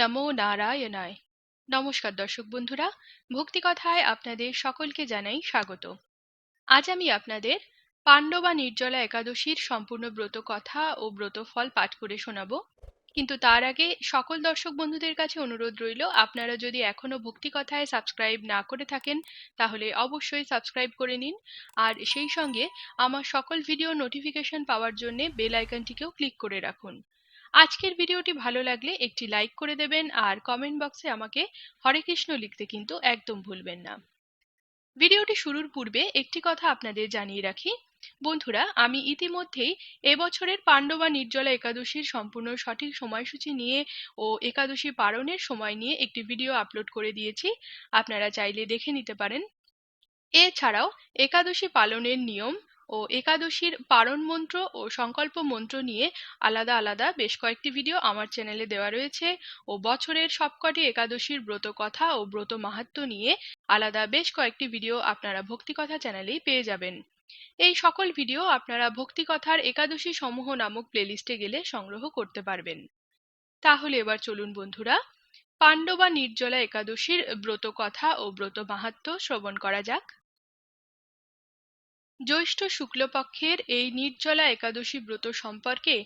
নমো নারায়ণায়। নমস্কার দর্শক বন্ধুরা ভক্তিকথায় আপনাদের সকলকে জানাই স্বাগত। আজ আমি আপনাদের পাণ্ডবা নির্জলা একাদশীর সম্পূর্ণ ব্রত কথা ও ব্রত ফল পাঠ করে শোনাবো। কিন্তু তার আগে সকল দর্শক বন্ধুদের কাছে অনুরোধ রইল, আপনারা যদি এখনও ভক্তি কথায় সাবস্ক্রাইব না করে থাকেন, তাহলে অবশ্যই সাবস্ক্রাইব করে নিন। আর সেই সঙ্গে আমার সকল ভিডিও নোটিফিকেশন পাওয়ার জন্য বেল আইকনটিকেও ক্লিক করে রাখুন। আজকের ভিডিওটি ভালো লাগলে একটি লাইক করে দেবেন আর কমেন্ট বক্সে আমাকে হরে কৃষ্ণ লিখতে কিন্তু একদম ভুলবেন না। ভিডিওটি শুরুর পূর্বে একটি কথা আপনাদের জানিয়ে রাখি। বন্ধুরা, আমি ইতিমধ্যেই এবছরের পাণ্ডবা নির্জলা একাদশীর সম্পূর্ণ সঠিক সময়সূচি নিয়ে ও একাদশী পালনের সময় নিয়ে একটি ভিডিও আপলোড করে দিয়েছি। আপনারা চাইলে দেখে নিতে পারেন। এছাড়াও, একাদশী পালনের নিয়ম ও একাদশীর পারণ মন্ত্র ও সংকল্প মন্ত্র নিয়ে আলাদা আলাদা বেশ কয়েকটি ভিডিও আমার চ্যানেলে দেওয়া রয়েছে। ও বছরের সবকটি একাদশীর ব্রত কথা ও ব্রত মাহাত্ম নিয়ে আলাদা বেশ কয়েকটি ভিডিও আপনারা ভক্তিকথা চ্যানেলেই পেয়ে যাবেন। এই সকল ভিডিও আপনারা ভক্তিকথার একাদশী সমূহ নামক প্লেলিস্টে গেলে সংগ্রহ করতে পারবেন। তাহলে এবার চলুন বন্ধুরা, পাণ্ডবা নির্জলা একাদশীর ব্রত কথা ও ব্রত মাহাত্ম শ্রবণ করা যাক। জ্যৈষ্ঠ শুক্লপক্ষের এই নির্জলা একাদশী ব্রত সম্পর্কে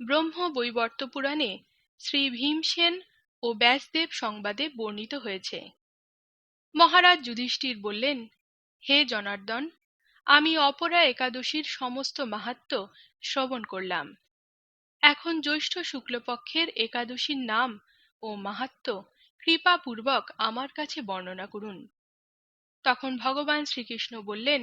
ব্রহ্ম বৈবর্ত পুরাণে শ্রী ভীমসেন ও ব্যাসদেব সংবাদে বর্ণিত হয়েছে। মহারাজ যুধিষ্ঠির বললেন, হে জনার্দন, আমি অপরা একাদশীর সমস্ত মাহাত্ম শ্রবণ করলাম। এখন জ্যৈষ্ঠ শুক্লপক্ষের একাদশীর নাম ও মাহাত্ম কৃপাপূর্বক আমার কাছে বর্ণনা করুন। তখন ভগবান শ্রীকৃষ্ণ বললেন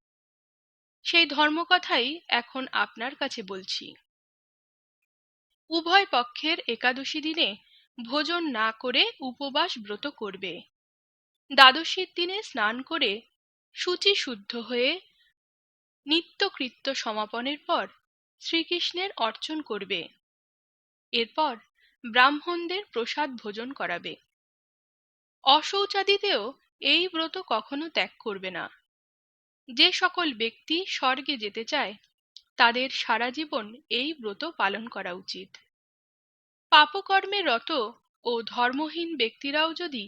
সেই ধর্মকথাই এখন আপনার কাছে বলছি। উভয় পক্ষের একাদশী দিনে ভোজন না করে উপবাস ব্রত করবে। দ্বাদশীর দিনে স্নান করে শুচি শুদ্ধ হয়ে নিত্যকৃত্য সমাপনের পর শ্রীকৃষ্ণের অর্চন করবে। এরপর ব্রাহ্মণদের প্রসাদ ভোজন করাবে। অশৌচাদিতেও এই ব্রত কখনো ত্যাগ করবে না। যে সকল ব্যক্তি স্বর্গে যেতে চায়, তাদের সারা জীবন এই ব্রত পালন করা উচিত। পাপকর্মে রত ও ধর্মহীন ব্যক্তিরাও যদি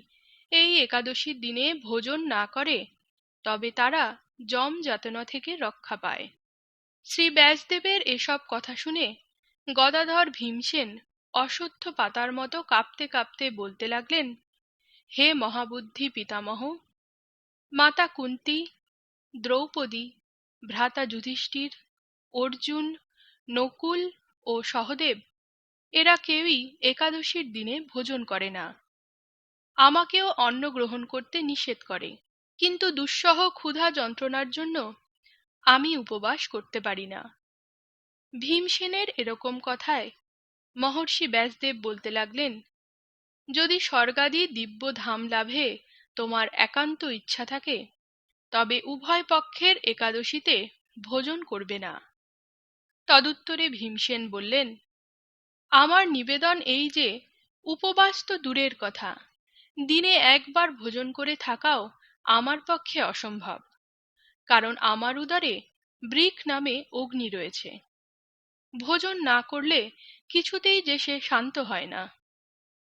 এই একাদশীর দিনে ভোজন না করে, তবে তারা যম যাতনা থেকে রক্ষা পায়। শ্রী ব্যাসদেবের এসব কথা শুনে গদাধর ভীমসেন অসত্য পাতার মতো কাঁপতে কাঁপতে বলতে লাগলেন, হে মহাবুদ্ধি পিতামহ, মাতা কুন্তি দ্রৌপদী, ভ্রাতা যুধিষ্ঠির, অর্জুন, নকুল ও সহদেব, এরা কেউই একাদশীর দিনে ভোজন করে না। আমাকেও অন্ন গ্রহণ করতে নিষেধ করে, কিন্তু দুঃসহ ক্ষুধা যন্ত্রণার জন্য আমি উপবাস করতে পারি না। ভীমসেনের এরকম কথায় মহর্ষি ব্যাসদেব বলতে লাগলেন, যদি স্বর্গাদি দিব্য ধাম লাভে তোমার একান্ত ইচ্ছা থাকে তবে উভয় পক্ষের একাদশীতে ভোজন করবে না। তদুত্তরে ভীমসেন বললেন, আমার নিবেদন এই যে, উপবাস তো দূরের কথা। দিনে একবার ভোজন করে থাকাও আমার পক্ষে অসম্ভব, কারণ আমার উদরে ব্রিক নামে অগ্নি রয়েছে। ভোজন না করলে কিছুতেই যে সে শান্ত হয় না।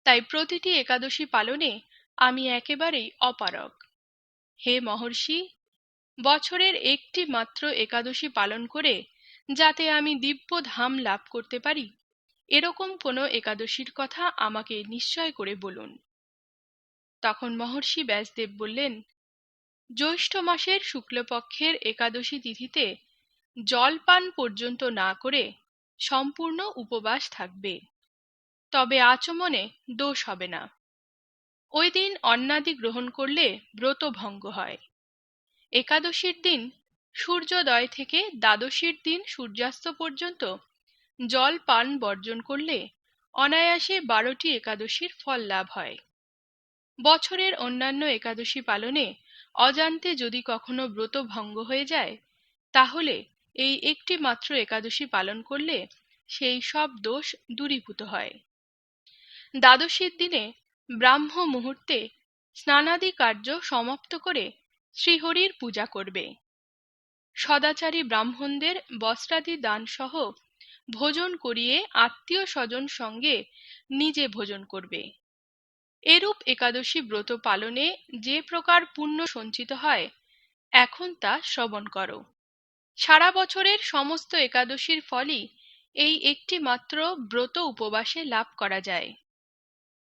তাই প্রতিটি একাদশী পালনে আমি একেবারেই অপারগ। হে মহর্ষি, বছরের একটি মাত্র একাদশী পালন করে যাতে আমি দিব্য ধাম লাভ করতে পারি, এরকম কোনো একাদশীর কথা আমাকে নিশ্চয় করে বলুন। তখন মহর্ষি ব্যাসদেব বললেন, জ্যৈষ্ঠ মাসের শুক্লপক্ষের একাদশী তিথিতে জল পান পর্যন্ত না করে সম্পূর্ণ উপবাস থাকবে, তবে আচমনে দোষ হবে না। ওই দিন অন্নাদি গ্রহণ করলে ব্রত ভঙ্গ হয়। একাদশীর দিন সূর্যোদয় থেকে দ্বাদশীর দিন সূর্যাস্ত পর্যন্ত জল পান বর্জন করলে অনায়াসে বারোটি একাদশীর ফল লাভ হয়। বছরের অন্যান্য একাদশী পালনে অজান্তে যদি কখনো ব্রত ভঙ্গ হয়ে যায়, তাহলে এই একটি মাত্র একাদশী পালন করলে সেই সব দোষ দূরীভূত হয়। দ্বাদশীর দিনে ব্রাহ্ম মুহূর্তে স্নানাদি কার্য সমাপ্ত করে শ্রীহরির পূজা করবে। সদাচারী ব্রাহ্মণদের বস্ত্রাদি দান সহ ভোজন করিয়ে আত্মীয় স্বজন সঙ্গে নিজে ভোজন করবে। এরূপ একাদশী ব্রত পালনে যে প্রকার পুণ্য সঞ্চিত হয়, এখন তা শ্রবণ করো। সারা বছরের সমস্ত একাদশীর ফলই এই একটি মাত্র ব্রত উপবাসে লাভ করা যায়।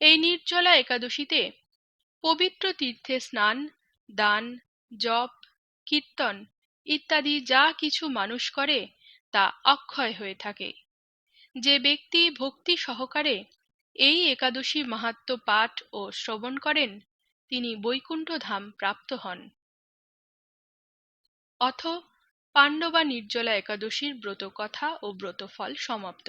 এই নির্জলা একাদশীতে পবিত্র তীর্থে স্নান, দান, জপ, কীর্তন ইত্যাদি যা কিছু মানুষ করে তা অক্ষয় হয়ে থাকে। যে ব্যক্তি ভক্তি সহকারে এই একাদশী মাহাত্ম পাঠ ও শ্রবণ করেন, তিনি বৈকুণ্ঠ ধাম প্রাপ্ত হন। অথ পাণ্ডবা নির্জলা একাদশীর ব্রত কথা ও ব্রতফল সমাপ্ত।